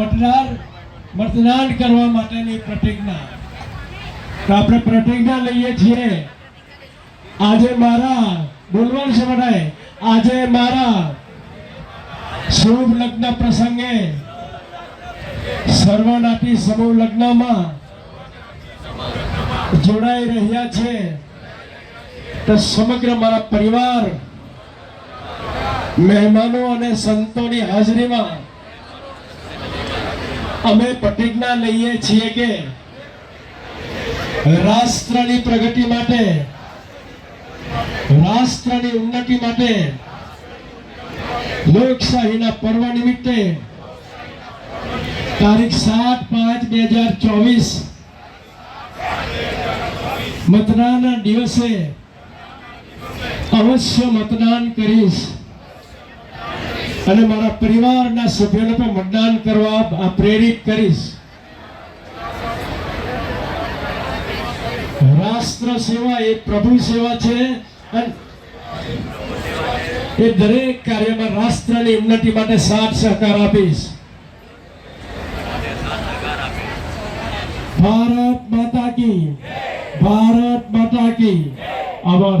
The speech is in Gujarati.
મતદાર મતદાન કરવા માટેની પ્રતિજ્ઞા. તો આપણે પ્રતિજ્ઞા લઈએ છીએ. આજે મારા બોલવાનું છે બધાએ? આજે મારા શુભ લગ્ન પ્રસંગે સર્વનાથી સમૂહ લગ્નમાં જોડાઈ રહ્યા છે. તો સમગ્ર મારા પરિવાર, મહેમાનો અને સંતોની હાજરીમાં અમે પ્રતિજ્ઞા લઈએ છીએ કે રાષ્ટ્રની પ્રગતિ માટે, રાષ્ટ્રની ઉન્નતિ માટે, લોકશાહીના પર્વ નિમિત્તે તારીખ સાત પાંચ બે હજાર ચોવીસ મતદાનના દિવસે અવશ્ય મતદાન કરીશ. અને મારા પરિવારના સભ્યોને પણ મતદાન કરવા પ્રેરિત કરીશ. રાષ્ટ્ર સેવા એ પ્રભુ સેવા છે અને એ દરેક કાર્યમાં રાષ્ટ્રની ઉન્નતિ માટે સાથ સહકાર આપીશ. ભારત માતા કી. ભારત માતા કી. આભાર